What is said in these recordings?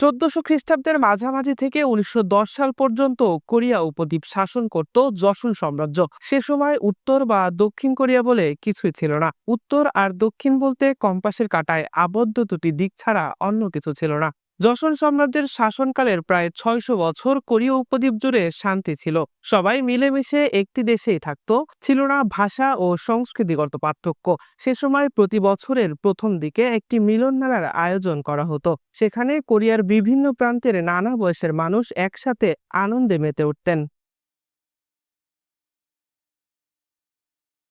চোদ্দশো খ্রিস্টাব্দের মাঝামাঝি থেকে উনিশশো দশ সাল পর্যন্ত কোরিয়া উপদ্বীপ শাসন করত যশন সাম্রাজ্য। সে সময় উত্তর বা দক্ষিণ কোরিয়া বলে কিছুই ছিল না। উত্তর আর দক্ষিণ বলতে কম্পাসের কাটায় আবদ্ধ দুটি দিক ছাড়া অন্য কিছু ছিল না। যশন সাম্রাজ্যের শাসনকালের প্রায় ছয়শো বছর কোরীয় উপদ্বীপ জুড়ে শান্তি ছিল। সবাই মিলেমিশে একটি দেশেই থাকত, ছিল না ভাষা ও সংস্কৃতিগত পার্থক্য। সে সময় প্রতি বছরের প্রথম দিকে একটি মিলন মেলার আয়োজন করা হতো। সেখানে কোরিয়ার বিভিন্ন প্রান্তের নানা বয়সের মানুষ একসাথে আনন্দে মেতে উঠতেন।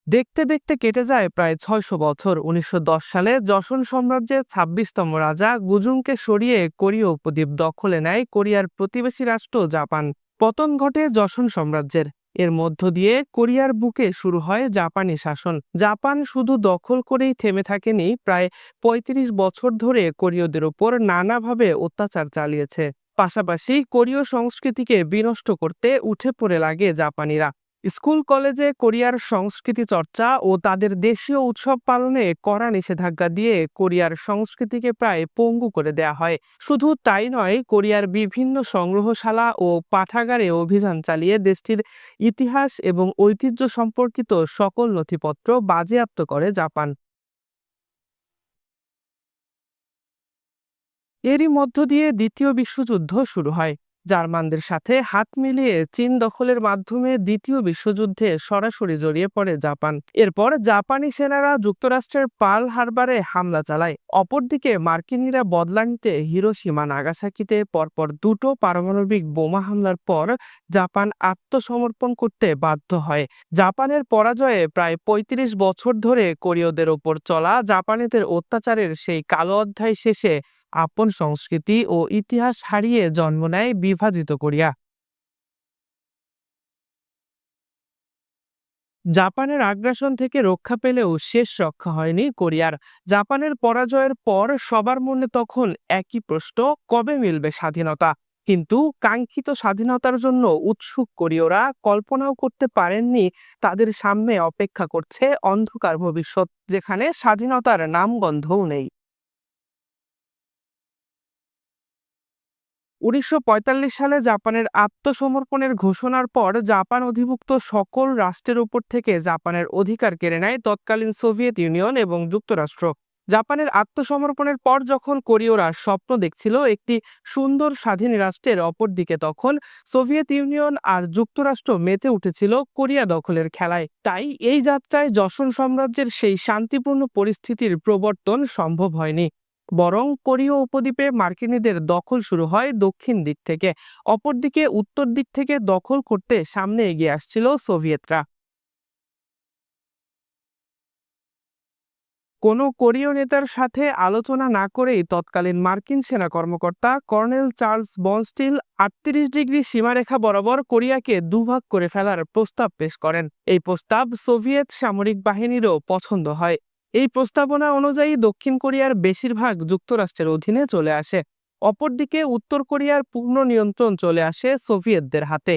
দেখতে দেখতে কেটে যায় প্রায় ছয়শো বছর। উনিশশো দশ সালে যশন সাম্রাজ্যের ছাব্বিশতম রাজা গুজুংকে সরিয়ে কোরীয় উপদ্বীপ দখলে নেয় কোরিয়ার প্রতিবেশী রাষ্ট্র জাপান। পতন ঘটে যশন সাম্রাজ্যের। এর মধ্য দিয়ে কোরিয়ার বুকে শুরু হয় জাপানি শাসন। জাপান শুধু দখল করেই থেমে থাকেনি, প্রায় ৩৫ বছর ধরে কোরীয়দের ওপর নানাভাবে অত্যাচার চালিয়েছে। পাশাপাশি কোরীয় সংস্কৃতিকে বিনষ্ট করতে উঠে পড়ে লাগে জাপানিরা। স্কুল, কলেজে কোরিয়ার সংস্কৃতি চর্চা ও তাদের দেশীয় উৎসব পালনে কড়া নিষেধাজ্ঞা দিয়ে কোরিয়ার সংস্কৃতিকে প্রায় পঙ্গু করে দেয়া হয়। শুধু তাই নয়, কোরিয়ার বিভিন্ন সংগ্রহশালা ও পাঠাগারে অভিযান চালিয়ে দেশটির ইতিহাস এবং ঐতিহ্য সম্পর্কিত সকল নথিপত্র বাজেয়াপ্ত করে জাপান। এরই মধ্য দিয়ে দ্বিতীয় বিশ্বযুদ্ধ শুরু হয়। জার্মানদের সাথে হাত মিলিয়ে চীন দখলের মাধ্যমে দ্বিতীয় বিশ্বযুদ্ধে সরাসরি জড়িয়ে পড়ে জাপান। এরপর জাপানি সেনারা যুক্তরাষ্ট্রের পাল হারবারে হামলা চালায়। অপরদিকে মার্কিনিরা বদলা নিতে হিরোসীমা নাগাসাকিতে পরপর দুটো পারমাণবিক বোমা হামলার পর জাপান আত্মসমর্পণ করতে বাধ্য হয়। জাপানের পরাজয়ে প্রায় ৩৫ বছর ধরে কোরীয়দের ওপর চলা জাপানিদের অত্যাচারের সেই কালো অধ্যায় শেষে আপন সংস্কৃতি ও ইতিহাস হারিয়ে জন্ম নেয় বিভাজিত করিয়া। জাপানের আগ্রাসন থেকে রক্ষা পেলেও শেষ রক্ষা হয়নি কোরিয়ার। জাপানের পরাজয়ের পর সবার মনে তখন একই প্রশ্ন, কবে মিলবে স্বাধীনতা? কিন্তু কাঙ্ক্ষিত স্বাধীনতার জন্য উৎসুক কোরীয়রা কল্পনাও করতে পারেননি, তাদের সামনে অপেক্ষা করছে অন্ধকার ভবিষ্যৎ, যেখানে স্বাধীনতার নামগন্ধও নেই। উনিশশো পঁয়তাল্লিশ সালে জাপানের আত্মসমর্পণের ঘোষণার পর জাপান অধিভুক্ত সকল রাষ্ট্রের উপর থেকে জাপানের অধিকার কেড়ে নেয় তৎকালীন সোভিয়েত ইউনিয়ন এবং যুক্তরাষ্ট্র। জাপানের আত্মসমর্পণের পর যখন কোরীয়রা স্বপ্ন দেখছিল একটি সুন্দর স্বাধীন রাষ্ট্রের অপরদিকে, তখন সোভিয়েত ইউনিয়ন আর যুক্তরাষ্ট্র মেতে উঠেছিল কোরিয়া দখলের খেলায়। তাই এই যাত্রায় যশন সাম্রাজ্যের সেই শান্তিপূর্ণ পরিস্থিতির প্রবর্তন সম্ভব হয়নি। বরং কোরীয় উপদ্বীপে মার্কিনীদের দখল শুরু হয় দক্ষিণ দিক থেকে। অপরদিকে উত্তর দিক থেকে দখল করতে সামনে এগিয়ে আসছিল সোভিয়েতরা। কোনো কোরীয় নেতার সাথে আলোচনা না করেই তৎকালীন মার্কিন সেনা কর্মকর্তা কর্নেল চার্লস বনস্টিল আটত্রিশ ডিগ্রি সীমারেখা বরাবর কোরিয়াকে দুভাগ করে ফেলার প্রস্তাব পেশ করেন। এই প্রস্তাব সোভিয়েত সামরিক বাহিনীরও পছন্দ হয়। এই প্রস্তাবনা অনুযায়ী দক্ষিণ কোরিয়ার বেশিরভাগ যুক্তরাষ্ট্রের অধীনে চলে আসে। অপরদিকে উত্তর কোরিয়ার পূর্ণ নিয়ন্ত্রণ চলে আসে সোভিয়েতদের হাতে।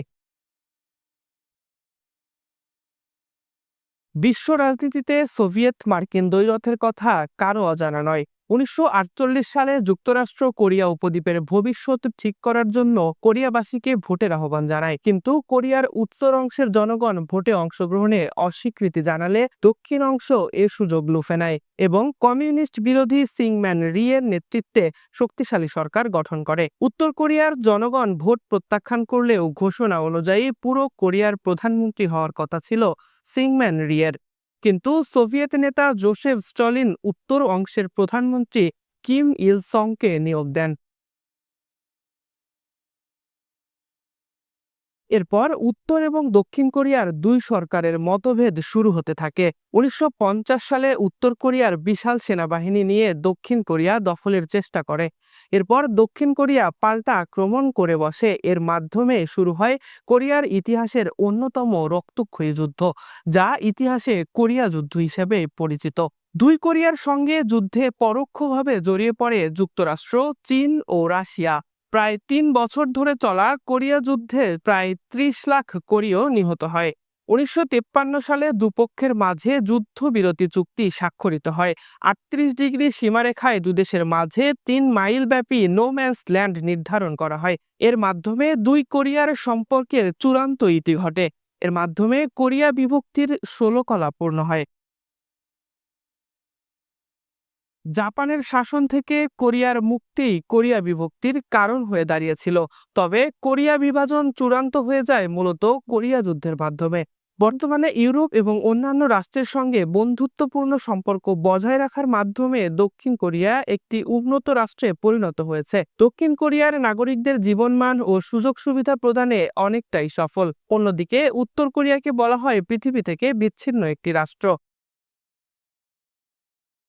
বিশ্ব রাজনীতিতে সোভিয়েত মার্কিন দ্বৈরথের কথা কারও অজানা নয়। উনিশশো আটচল্লিশ সালে যুক্তরাষ্ট্র কোরিয়া উপদ্বীপের ভবিষ্যৎ ঠিক করার জন্য কোরিয়াবাসীকে ভোটের আহ্বান জানায়। কিন্তু কোরিয়ার উত্তর অংশের জনগণ ভোটে অংশগ্রহণে অস্বীকৃতি জানালে দক্ষিণ অংশ এ সুযোগ লুফে নেয় এবং কমিউনিস্ট বিরোধী সিংম্যান রিয়ের নেতৃত্বে শক্তিশালী সরকার গঠন করে। উত্তর কোরিয়ার জনগণ ভোট প্রত্যাখ্যান করলেও ঘোষণা অনুযায়ী পুরো কোরিয়ার প্রধানমন্ত্রী হওয়ার কথা ছিল সিংম্যান রিয়ের। কিন্তু সোভিয়েত নেতা জোসেফ স্টলিন উত্তর অংশের প্রধানমন্ত্রী কিম ইল সংকে নিয়োগ দেন। এরপর উত্তর এবং দক্ষিণ কোরিয়ার দুই সরকারের মতভেদ শুরু হতে থাকে। উনিশশো পঞ্চাশ সালে উত্তর কোরিয়ার বিশাল সেনাবাহিনী নিয়ে দক্ষিণ কোরিয়া দখলের চেষ্টা করে। এরপর দক্ষিণ কোরিয়া পাল্টা আক্রমণ করে বসে। এর মাধ্যমে শুরু হয় কোরিয়ার ইতিহাসের অন্যতম রক্তক্ষয়ী যুদ্ধ, যা ইতিহাসে কোরিয়া যুদ্ধ হিসেবে পরিচিত। দুই কোরিয়ার সঙ্গে যুদ্ধে পরোক্ষভাবে জড়িয়ে পড়ে যুক্তরাষ্ট্র, চীন ও রাশিয়া। প্রায় তিন বছর ধরে চলা কোরিয়া যুদ্ধে প্রায় ত্রিশ লাখ কোরীয় নিহত হয়। উনিশশো সালে দুপক্ষের মাঝে যুদ্ধবিরতি চুক্তি স্বাক্ষরিত হয়। আটত্রিশ ডিগ্রি সীমারেখায় দুদেশের মাঝে তিন মাইল ব্যাপী নো ম্যান্স ল্যান্ড নির্ধারণ করা হয়। এর মাধ্যমে দুই কোরিয়ার সম্পর্কের চূড়ান্ত ইতি ঘটে। এর মাধ্যমে কোরিয়া বিভক্তির ষোলো কলা পূর্ণ হয়। জাপানের শাসন থেকে কোরিয়ার মুক্তিই কোরিয়া বিভক্তির কারণ হয়ে দাঁড়িয়েছিল। তবে কোরিয়া বিভাজন চূড়ান্ত হয়ে যায় মূলত কোরিয়া যুদ্ধের মাধ্যমে। বর্তমানে ইউরোপ এবং অন্যান্য রাষ্ট্রের সঙ্গে বন্ধুত্বপূর্ণ সম্পর্ক বজায় রাখার মাধ্যমে দক্ষিণ কোরিয়া একটি উন্নত রাষ্ট্রে পরিণত হয়েছে। দক্ষিণ কোরিয়ার নাগরিকদের জীবনমান ও সুযোগ সুবিধা প্রদানে অনেকটাই সফল। অন্যদিকে, উত্তর কোরিয়াকে বলা হয় পৃথিবী থেকে বিচ্ছিন্ন একটি রাষ্ট্র।